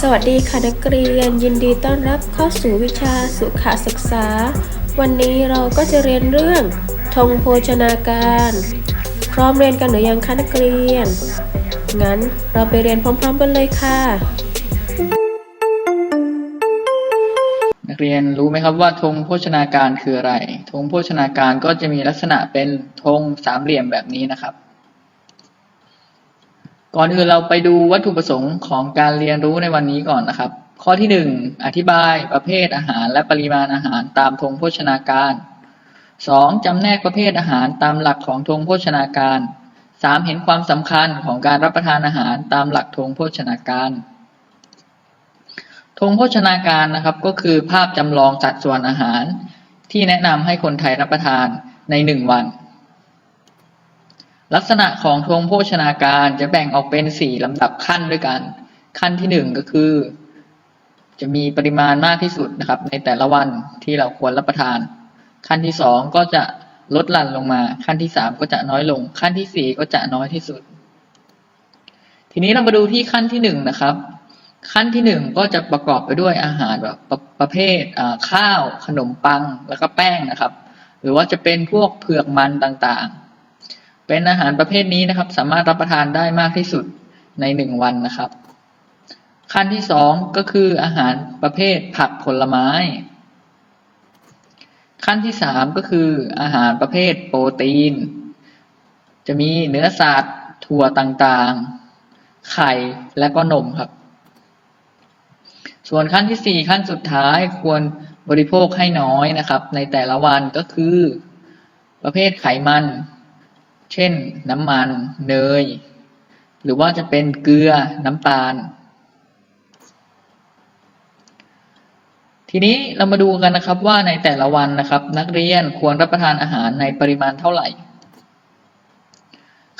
สวัสดีค่ะนักเรียนยินดีต้อนรับเข้าสู่วิชาสุขศึกษา วันนี้เราก็จะเรียนเรื่องธงโภชนาการ พร้อมเรียนกันหรือยังคะนักเรียน งั้นเราไปเรียนพร้อมๆกันเลยค่ะ นักเรียนรู้ไหมครับว่าธงโภชนาการคืออะไรธงโภชนาการก็จะมีลักษณะเป็นธงสามเหลี่ยมแบบนี้นะครับ ก่อนอื่นเราไปดูวัตถุประสงค์ของการเรียนรู้ในวันนี้ก่อนนะครับ ข้อที่หนึ่งอธิบายประเภทอาหารและปริมาณอาหารตามธงโภชนาการสองจำแนกประเภทอาหารตามหลักของธงโภชนาการสามเห็นความสำคัญของการรับประทานอาหารตามหลักธงโภชนาการธงโภชนาการนะครับก็คือภาพจำลองสัดส่วนอาหารที่แนะนำให้คนไทยรับประทานในหนึ่งวัน ลักษณะของธงโภชนาการจะแบ่งออกเป็นสี่ลำดับขั้นด้วยกัน ขั้นที่หนึ่งก็คือ จะมีปริมาณมากที่สุดนะครับ ในแต่ละวันที่เราควรรับประทาน ขั้นที่สองก็จะลดหลั่นลงมา ขั้นที่สามก็จะน้อยลง ขั้นที่สี่ก็จะน้อยที่สุด ทีนี้เรามาดูที่ขั้นที่หนึ่งนะครับ ขั้นที่หนึ่งก็จะประกอบไปด้วยอาหารแบบประประเภทข้าว ขนมปังแล้วก็แป้งนะครับ หรือว่าจะเป็นพวกเผือกมันต่างๆ เป็นอาหารประเภทนี้นะครับ สามารถรับประทานได้มากที่สุดในหนึ่งวันนะครับ ขั้นที่สองก็คืออาหารประเภทผักผลไม้ ขั้นที่สามก็คืออาหารประเภทโปรตีน จะมีเนื้อสัตว์ถั่วต่างๆ ไข่และก็นมครับ ส่วนขั้นที่สี่ขั้นสุดท้ายควรบริโภคให้น้อยนะครับ ในแต่ละวันก็คือ ประเภทไขมัน เช่น น้ำมันเนย หรือว่าจะเป็นเกลือน้ำตาล ทีนี้เรามาดูกันนะครับว่าในแต่ละวันนะครับ นักเรียนควรรับประทานอาหารในปริมาณเท่าไหร่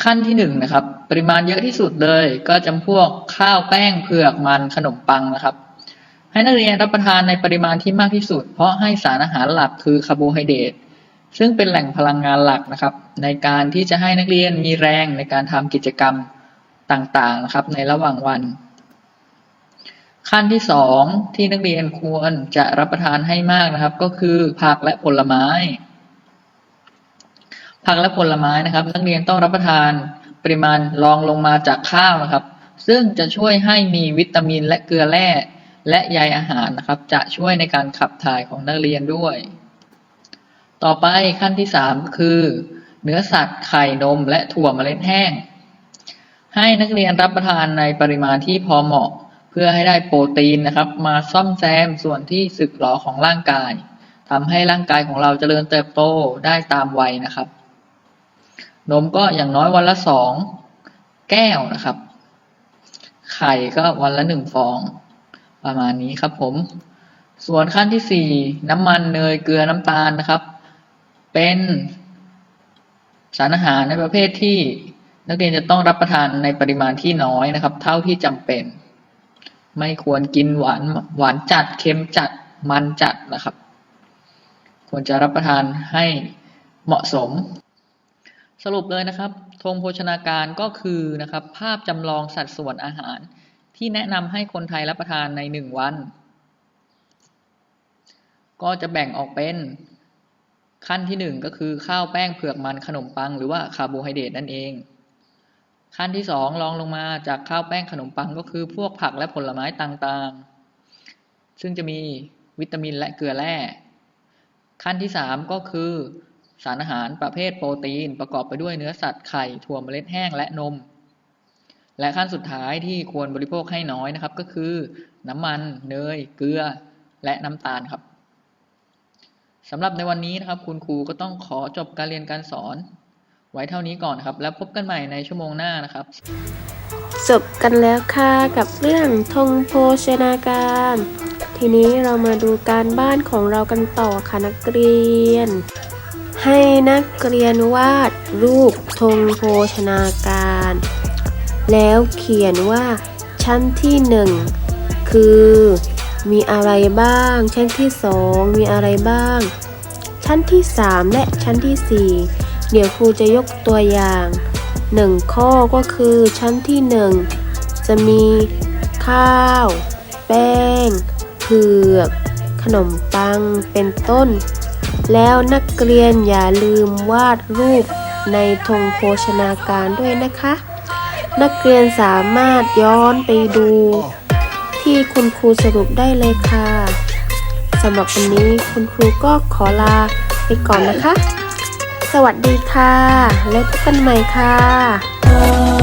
ขั้นที่หนึ่งนะครับ ปริมาณเยอะที่สุดเลย ก็จำพวกข้าวแป้งเผือกมันขนมปังนะครับให้นักเรียนรับประทานในปริมาณที่มากที่สุด เพราะให้สารอาหารหลักคือคาร์โบไฮเดรต ซึ่งเป็นแหล่งพลังงานหลักนะครับ ในการที่จะให้นักเรียนมีแรงในการทำกิจกรรมต่างๆนะครับ ในระหว่างวัน ขั้นที่สองที่นักเรียนควรจะรับประทานให้มากนะครับ ก็คือผักและผลไม้ ผักและผลไม้นะครับ นักเรียนต้องรับประทานปริมาณรองลงมาจากข้าวนะครับ ซึ่งจะช่วยให้มีวิตามินและเกลือแร่และใยอาหารนะครับ จะช่วยในการขับถ่ายของนักเรียนด้วย ต่อไปขั้นที่สามคือ เนื้อสัตว์ไข่นมและถั่วเมล็ดแห้ง ให้นักเรียนรับประทานในปริมาณที่พอเหมาะ เพื่อให้ได้โปรตีนนะครับ มาซ่อมแซมส่วนที่สึกหรอของร่างกายทำให้ร่างกายของเราเจริญเติบโตได้ตามวัยนะครับ นมก็อย่างน้อยวันละสองแก้วนะครับ ไข่ก็วันละหนึ่งฟอง ประมาณนี้ครับผม ส่วนขั้นที่สี่น้ำมันเนยเกลือน้ำตาลนะครับ เป็นสารอาหารในประเภทที่นักเรียนจะต้องรับประทานในปริมาณที่น้อยนะครับ เท่าที่จำเป็น ไม่ควรกินหวานหวานจัดเค็มจัดมันจัดนะครับ ควรจะรับประทานให้เหมาะสม สรุปเลยนะครับธงโภชนาการก็คือนะครับ ภาพจำลองสัดส่วนอาหาร ที่แนะนำให้คนไทยรับประทานในหนึ่งวัน ก็จะแบ่งออกเป็น ขั้นที่หนึ่งก็คือข้าวแป้งเผือกมันขนมปัง หรือว่าคาร์โบไฮเดรตนั่นเอง ขั้นที่สองรองลงมาจากข้าวแป้งขนมปังก็คือพวกผักและผลไม้ต่างๆ ซึ่งจะมีวิตามินและเกลือแร่ ขั้นที่สามก็คือ สารอาหารประเภทโปรตีน ประกอบไปด้วยเนื้อสัตว์ไข่ถั่วเมล็ดแห้งและนม และขั้นสุดท้ายที่ควรบริโภคให้น้อยนะครับ ก็คือ น้ำมัน เนย เกลือ และน้ำตาลครับ สำหรับในวันนี้นะครับ คุณครูก็ต้องขอจบการเรียนการสอน ไว้เท่านี้ก่อนครับ แล้วพบกันใหม่ในชั่วโมงหน้านะครับ จบกันแล้วค่ะกับเรื่องธงโภชนาการ ทีนี้เรามาดูการบ้านของเรากันต่อค่ะนักเรียน ให้นักเรียนวาดรูปธงโภชนาการ แล้วเขียนว่าชั้นที่หนึ่งคือ มีอะไรบ้าง ชั้นที่สองมีอะไรบ้าง ชั้นที่สามและชั้นที่สี่เดี๋ยวครูจะยกตัวอย่างหนึ่งข้อก็คือชั้นที่หนึ่งจะมีข้าว แป้งเผือก ขนมปังเป็นต้น แล้วนักเรียนอย่าลืมวาดรูปในธงโภชนาการด้วยนะคะ นักเรียนสามารถย้อนไปดู ที่คุณครูสรุปได้เลยค่ะสำหรับวันนี้คุณครูก็ขอลาไปก่อนนะคะ สวัสดีค่ะ แล้วพบกันใหม่ค่ะ